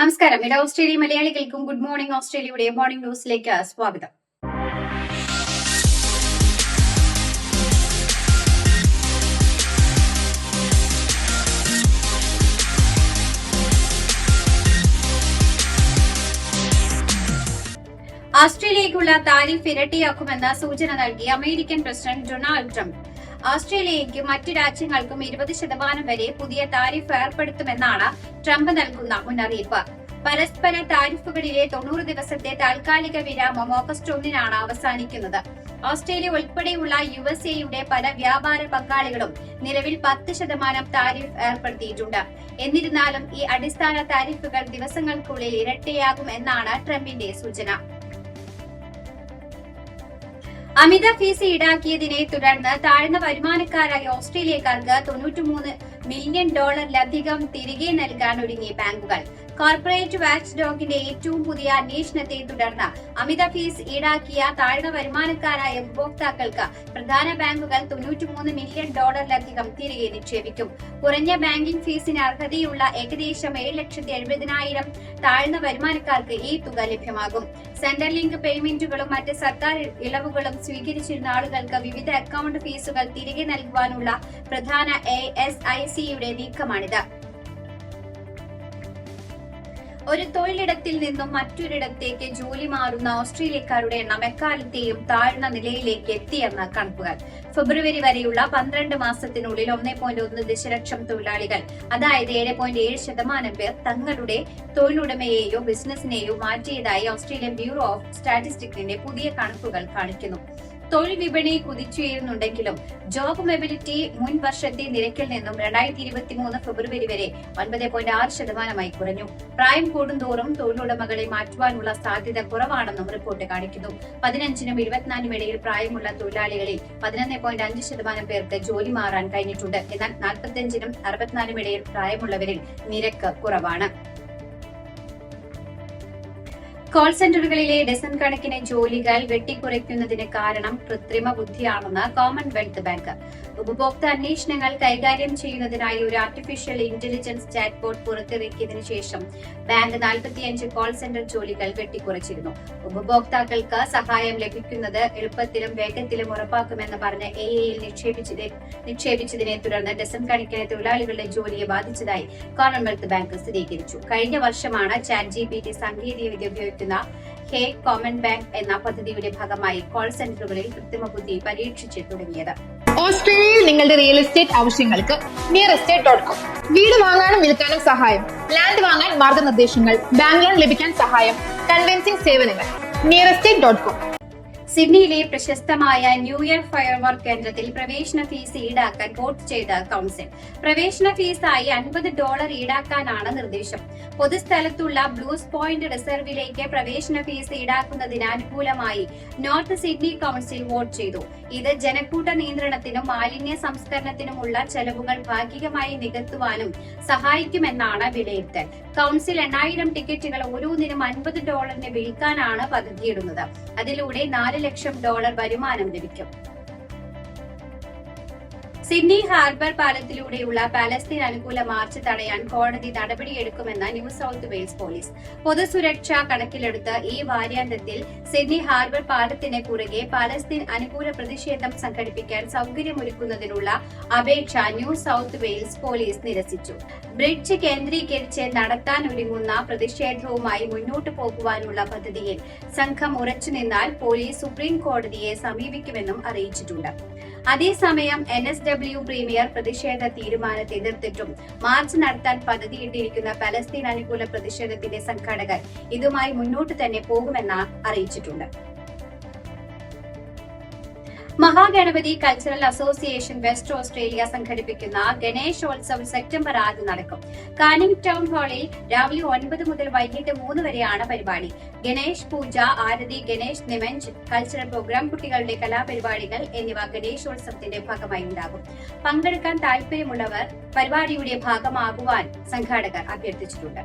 നമസ്കാരം. ഇത് ഓസ്ട്രേലിയ മലയാളികൾക്കും ഗുഡ് മോർണിംഗ് ഓസ്ട്രേലിയയുടെ മോർണിംഗ് ന്യൂസിലേക്ക് സ്വാഗതം. ഓസ്ട്രേലിയയ്ക്കുള്ള താരിഫ് ഇരട്ടിയാക്കുമെന്ന സൂചന നൽകി അമേരിക്കൻ പ്രസിഡന്റ് ഡൊണാൾഡ് ട്രംപ്. ഓസ്ട്രേലിയയ്ക്കും മറ്റു രാജ്യങ്ങൾക്കും ഇരുപത് ശതമാനം വരെ പുതിയ താരിഫ് ഏർപ്പെടുത്തുമെന്നാണ് ട്രംപ് നൽകുന്ന മുന്നറിയിപ്പ്. പരസ്പര താരിഫുകളിലെ തൊണ്ണൂറ് ദിവസത്തെ താൽക്കാലിക വിരാമം ഓഗസ്റ്റ് ഒന്നിനാണ് അവസാനിക്കുന്നത്. ഓസ്ട്രേലിയ ഉൾപ്പെടെയുള്ള യു എസ് എയുടെ പല വ്യാപാര പങ്കാളികളും നിലവിൽ പത്ത് ശതമാനം താരിഫ് ഏർപ്പെടുത്തിയിട്ടുണ്ട്. എന്നിരുന്നാലും ഈ അടിസ്ഥാന താരിഫുകൾ ദിവസങ്ങൾക്കുള്ളിൽ ഇരട്ടിയാകും എന്നാണ് ട്രംപിന്റെ സൂചന. അമിത ഫീസ് ഈടാക്കിയതിനെ തുടർന്ന് താഴ്ന്ന വരുമാനക്കാരായ ഓസ്ട്രേലിയക്കാർക്ക് തൊണ്ണൂറ്റിമൂന്ന് മില്യൺ ഡോളറിലധികം തിരികെ നൽകാൻ ഒരുങ്ങി ബാങ്കുകൾ. കോർപ്പറേറ്റ് വാക്സ് ഡോഗിന്റെ ഏറ്റവും പുതിയ അന്വേഷണത്തെ തുടർന്ന് അമിത ഫീസ് ഈടാക്കിയ താഴ്ന്ന വരുമാനക്കാരായ ഉപഭോക്താക്കൾക്ക് പ്രധാന ബാങ്കുകൾ തൊണ്ണൂറ്റിമൂന്ന് മില്യൺ ഡോളറിലധികം തിരികെ നിക്ഷേപിക്കും. കുറഞ്ഞ ബാങ്കിംഗ് ഫീസിന് അർഹതയുള്ള ഏകദേശം ഏഴ് ലക്ഷത്തി എഴുപതിനായിരം താഴ്ന്ന വരുമാനക്കാർക്ക് ഈ തുക ലഭ്യമാകും. സെന്റർ ലിങ്ക് പേയ്മെന്റുകളും മറ്റ് സർക്കാർ ഇളവുകളും സ്വീകരിച്ചിരുന്ന ആളുകൾക്ക് വിവിധ അക്കൗണ്ട് ഫീസുകൾ തിരികെ നൽകുവാനുള്ള പ്രധാന എ എസ് ഐ സിയുടെ നീക്കമാണിത്. ഒരു തൊഴിലിടത്തിൽ നിന്നും മറ്റൊരിടത്തേക്ക് ജോലി മാറുന്ന ഓസ്ട്രേലിയക്കാരുടെ എണ്ണം എക്കാലത്തെയും താഴ്ന്ന നിലയിലേക്ക് എത്തിയെന്ന് കണക്കുകൾ. ഫെബ്രുവരി വരെയുള്ള പന്ത്രണ്ട് മാസത്തിനുള്ളിൽ ഒന്നേ പോയിന്റ് ഒന്ന് ദശലക്ഷം തൊഴിലാളികൾ അതായത് ഏഴ് പോയിന്റ് ഏഴ് ശതമാനം പേർ തങ്ങളുടെ തൊഴിലുടമയെയോ ബിസിനസിനെയോ മാറ്റിയതായി ഓസ്ട്രേലിയൻ ബ്യൂറോ ഓഫ് സ്റ്റാറ്റിസ്റ്റിക്സിന്റെ പുതിയ കണക്കുകൾ കാണിക്കുന്നു. തൊഴിൽ വിപണി കുതിച്ചുയരുന്നുണ്ടെങ്കിലും ജോബ് മൊബിലിറ്റി മുൻ വർഷത്തെ നിരക്കിൽ നിന്നും രണ്ടായിരത്തി ഇരുപത്തി മൂന്ന് ഫെബ്രുവരി വരെ ഒൻപത് പോയിന്റ് ആറ് ശതമാനമായി കുറഞ്ഞു. പ്രായം കൂടുന്തോറും തൊഴിലുടമകളെ മാറ്റുവാനുള്ള സാധ്യത കുറവാണെന്നും റിപ്പോർട്ട് കാണിക്കുന്നു. പതിനഞ്ചിനും ഇരുപത്തിനാലിനും ഇടയിൽ പ്രായമുള്ള തൊഴിലാളികളിൽ പതിനൊന്ന് പോയിന്റ് അഞ്ച് ശതമാനം പേർക്ക് ജോലി മാറാൻ കഴിഞ്ഞിട്ടുണ്ട്. എന്നാൽ നാൽപ്പത്തിയഞ്ചിനും അറുപത്തിനാലിനും ഇടയിൽ പ്രായമുള്ളവരിൽ നിരക്ക് കുറവാണ്. കോൾ സെന്ററുകളിലെ ഡസൻ കണക്കിന് ജോലികൾ വെട്ടിക്കുറയ്ക്കുന്നതിന് കാരണം കൃത്രിമ ബുദ്ധിയാണെന്ന് കോമൺവെൽത്ത് ബാങ്ക് ഉപഭോക്തൃ അന്വേഷണങ്ങൾ കൈകാര്യം ചെയ്യുന്നതിനായി ഒരു ആർട്ടിഫിഷ്യൽ ഇന്റലിജൻസ് ചാറ്റ് ബോർഡ് പുറത്തിറക്കിയതിനു ശേഷം ബാങ്ക് നാൽപ്പത്തിയഞ്ച് കോൾ സെന്റർ ജോലികൾ വെട്ടിക്കുറച്ചിരുന്നു. ഉപഭോക്താക്കൾക്ക് സഹായം ലഭിക്കുന്നത് എളുപ്പത്തിലും വേഗത്തിലും ഉറപ്പാക്കുമെന്ന് പറഞ്ഞ് എ എയിൽ നിക്ഷേപിച്ചതിനെ തുടർന്ന് ഡസൻ കണക്കിന് തൊഴിലാളികളുടെ ജോലിയെ ബാധിച്ചതായി കോമൺവെൽത്ത് ബാങ്ക് സ്ഥിരീകരിച്ചു. കഴിഞ്ഞ വർഷമാണ് ചാറ്റ് ജി പി ടി സാങ്കേതികവിദ്യ ഉപയോഗിക്കുന്ന ഹേ കോമൺ ബാങ്ക് എന്ന പദ്ധതിയുടെ ഭാഗമായി കോൾ സെന്ററുകളിൽ കൃത്രിമ ബുദ്ധി പരീക്ഷിച്ച് തുടങ്ങിയത്. ഓസ്ട്രേലിയയിൽ നിങ്ങളുടെ റിയൽ എസ്റ്റേറ്റ് ആവശ്യങ്ങൾക്ക് നിയർ എസ്റ്റേറ്റ് ഡോട്ട് കോം വീട് വാങ്ങാനും വിൽക്കാനും സഹായം. ലാൻഡ് വാങ്ങാൻ മാർഗനിർദ്ദേശങ്ങൾ. ബാങ്ക് ലോൺ ലഭിക്കാൻ സഹായം. കൺവെൻസിംഗ് സേവനങ്ങൾ. നിയർ എസ്റ്റേറ്റ് ഡോട്ട് കോം സിഡ്നിയിലെ പ്രശസ്തമായ ന്യൂ ഇയർ ഫയർ വർക്ക് കേന്ദ്രത്തിൽ പ്രവേശന ഫീസ് ഈടാക്കാൻ വോട്ട് ചെയ്ത കൗൺസിൽ. പ്രവേശന ഫീസായി അൻപത് ഡോളർ ഈടാക്കാനാണ് നിർദ്ദേശം. പൊതുസ്ഥലത്തുള്ള ബ്ലൂസ് പോയിന്റ് റിസർവിലേക്ക് പ്രവേശന ഫീസ് ഈടാക്കുന്നതിന് അനുകൂലമായി നോർത്ത് സിഡ്നി കൗൺസിൽ വോട്ട് ചെയ്തു. ഇത് ജനക്കൂട്ട നിയന്ത്രണത്തിനും മാലിന്യ സംസ്കരണത്തിനുമുള്ള ചെലവുകൾ ഭാഗികമായി നികത്തുവാനും സഹായിക്കുമെന്നാണ് വിലയിരുത്തൽ. കൗൺസിൽ എണ്ണായിരം ടിക്കറ്റുകൾ ഓരോന്നിനും അൻപത് ഡോളറിന് വിൽക്കാനാണ് പദ്ധതിയിടുന്നത്. അതിലൂടെ നാല് ലക്ഷം ഡോളർ വരുമാനം ലഭിക്കും സിഡ്നി ഹാർബർ പാലത്തിലൂടെയുള്ള പാലസ്തീൻ അനുകൂല മാർച്ച് തടയാൻ കോടതി നടപടിയെടുക്കുമെന്ന് ന്യൂ സൗത്ത് വെയിൽസ് പോലീസ്. പൊതുസുരക്ഷ കണക്കിലെടുത്ത് ഈ വാര്യാന്തത്തിൽ സിഡ്നി ഹാർബർ പാലത്തിന് കുറുകെ പാലസ്തീൻ അനുകൂല പ്രതിഷേധം സംഘടിപ്പിക്കാൻ സൗകര്യമൊരുക്കുന്നതിനുള്ള അപേക്ഷ ന്യൂ സൗത്ത് വെയിൽസ് പോലീസ് നിരസിച്ചു. ബ്രിഡ്ജ് കേന്ദ്രീകരിച്ച് നടത്താൻ ഒരുങ്ങുന്ന പ്രതിഷേധവുമായി മുന്നോട്ടു പോകുവാനുള്ള പദ്ധതിയിൽ സംഘം ഉറച്ചുനിന്നാൽ പോലീസ് സുപ്രീം കോടതിയെ സമീപിക്കുമെന്നും അറിയിച്ചിട്ടുണ്ട്. അതേസമയം എൻ എസ് ഡബ്ല്യു പ്രീമിയർ പ്രതിഷേധ തീരുമാനത്തെ എതിർത്തിട്ടും മാർച്ച് നടത്താൻ പദ്ധതിയിട്ടിരിക്കുന്ന പലസ്തീൻ അനുകൂല പ്രതിഷേധത്തിന്റെ സംഘാടകർ ഇതുമായി മുന്നോട്ട് തന്നെ പോകുമെന്ന് അറിയിച്ചിട്ടുണ്ട്. Mahaganapathi cultural association West Australia സംഘടിപ്പിക്കുന്ന ഗണേശോത്സവം സെപ്റ്റംബർ ആദ്യം നടക്കും. കാനിംഗ് ടൗൺ ഹാളിൽ രാവിലെ ഒൻപത് മുതൽ വൈകിട്ട് മൂന്ന് വരെയാണ് പരിപാടി. ഗണേഷ് പൂജ ആരതി ഗണേഷ് നിമഞ്ച് കൾച്ചറൽ പ്രോഗ്രാം കുട്ടികളുടെ കലാപരിപാടികൾ എന്നിവ ഗണേശോത്സവത്തിന്റെ ഭാഗമായി ഉണ്ടാകും. പങ്കെടുക്കാൻ താൽപര്യമുള്ളവർ പരിപാടിയുടെ ഭാഗമാകുവാൻ സംഘാടകർ അഭ്യർത്ഥിച്ചിട്ടുണ്ട്.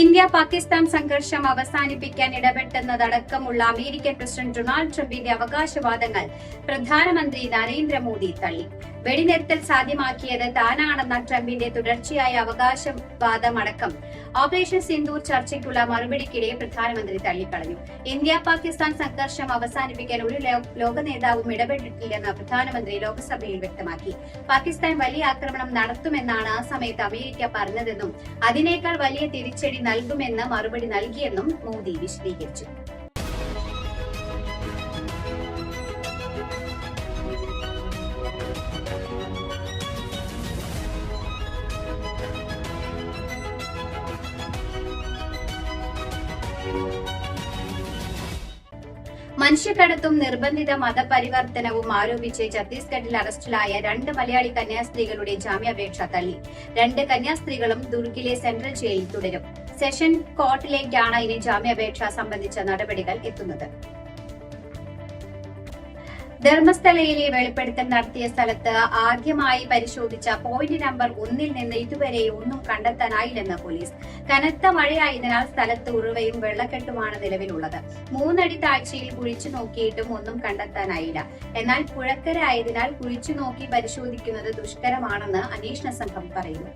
ഇന്ത്യ പാകിസ്ഥാൻ സംഘർഷം അവസാനിപ്പിക്കാൻ ഇടപെട്ടെന്നതടക്കമുള്ള അമേരിക്കൻ പ്രസിഡന്റ് ഡൊണാൾഡ് ട്രംപിന്റെ അവകാശവാദങ്ങൾ പ്രധാനമന്ത്രി നരേന്ദ്രമോദി തള്ളി. വെടിനിർത്തൽ സാധ്യമാക്കിയത് താനാണെന്ന ട്രംപിന്റെ തുടർച്ചയായ അവകാശവാദമടക്കം. ഓപ്പറേഷൻ സിന്ദൂർ ചർച്ചയ്ക്കുള്ള മറുപടിക്കിടെ പ്രധാനമന്ത്രി തള്ളിക്കളഞ്ഞു. ഇന്ത്യ പാകിസ്ഥാൻ സംഘർഷം അവസാനിപ്പിക്കാൻ ഒരു ലോക നേതാവും ഇടപെട്ടിട്ടില്ലെന്ന് പ്രധാനമന്ത്രി ലോക്സഭയിൽ വ്യക്തമാക്കി. പാകിസ്ഥാൻ വലിയ ആക്രമണം നടത്തുമെന്നാണ് ആ സമയത്ത് അമേരിക്ക പറഞ്ഞതെന്നും അതിനേക്കാൾ വലിയ തിരിച്ചടി നൽകുമെന്ന് മറുപടി നൽകിയെന്നും മോദി വിശദീകരിച്ചു. മനുഷ്യക്കടത്തും നിർബന്ധിത മതപരിവർത്തനവും ആരോപിച്ച് ഛത്തീസ്ഗഡിൽ അറസ്റ്റിലായ രണ്ട് മലയാളി കന്യാസ്ത്രീകളുടെ ജാമ്യാപേക്ഷ തള്ളി. രണ്ട് കന്യാസ്ത്രീകളും ദുർഗിലെ സെൻട്രൽ ജയിലിൽ തുടരും. സെഷൻ കോർട്ടിലേക്കാണ് ഇനി ജാമ്യാപേക്ഷ സംബന്ധിച്ച നടപടികൾ എത്തുന്നത്. ധർമ്മസ്ഥലയിലെ വെളിപ്പെടുത്തൽ നടത്തിയ സ്ഥലത്ത് ആദ്യമായി പരിശോധിച്ച പോയിന്റ് നമ്പർ ഒന്നിൽ നിന്ന് ഇതുവരെ ഒന്നും കണ്ടെത്താനായില്ലെന്ന് പോലീസ്. കനത്ത മഴയായതിനാൽ സ്ഥലത്ത് ഉറവയും വെള്ളക്കെട്ടുമാണ് നിലവിലുള്ളത്. മൂന്നടി താഴ്ചയിൽ കുഴിച്ചു നോക്കിയിട്ടും ഒന്നും കണ്ടെത്താനായില്ല. എന്നാൽ പുഴക്കര ആയതിനാൽ കുഴിച്ചു നോക്കി പരിശോധിക്കുന്നത് ദുഷ്കരമാണെന്ന് അന്വേഷണ സംഘം പറയുന്നു.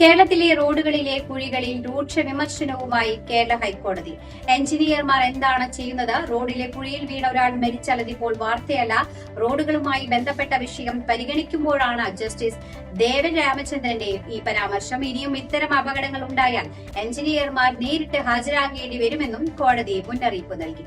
കേരളത്തിലെ റോഡുകളിലെ കുഴികളിൽ രൂക്ഷ വിമർശനവുമായി കേരള ഹൈക്കോടതി. എഞ്ചിനീയർമാർ എന്താണ് ചെയ്യുന്നത്? റോഡിലെ കുഴിയിൽ വീണ ഒരാൾ മരിച്ചല്ലതിപ്പോൾ വാർത്തയല്ല. റോഡുകളുമായി ബന്ധപ്പെട്ട വിഷയം പരിഗണിക്കുമ്പോഴാണ് ജസ്റ്റിസ് ദേവൻ രാമചന്ദ്രന്റെ ഈ പരാമർശം. ഇനിയും ഇത്തരം അപകടങ്ങൾ ഉണ്ടായാൽ എഞ്ചിനീയർമാർ നേരിട്ട് ഹാജരാകേണ്ടി വരുമെന്നും കോടതി മുന്നറിയിപ്പ് നൽകി.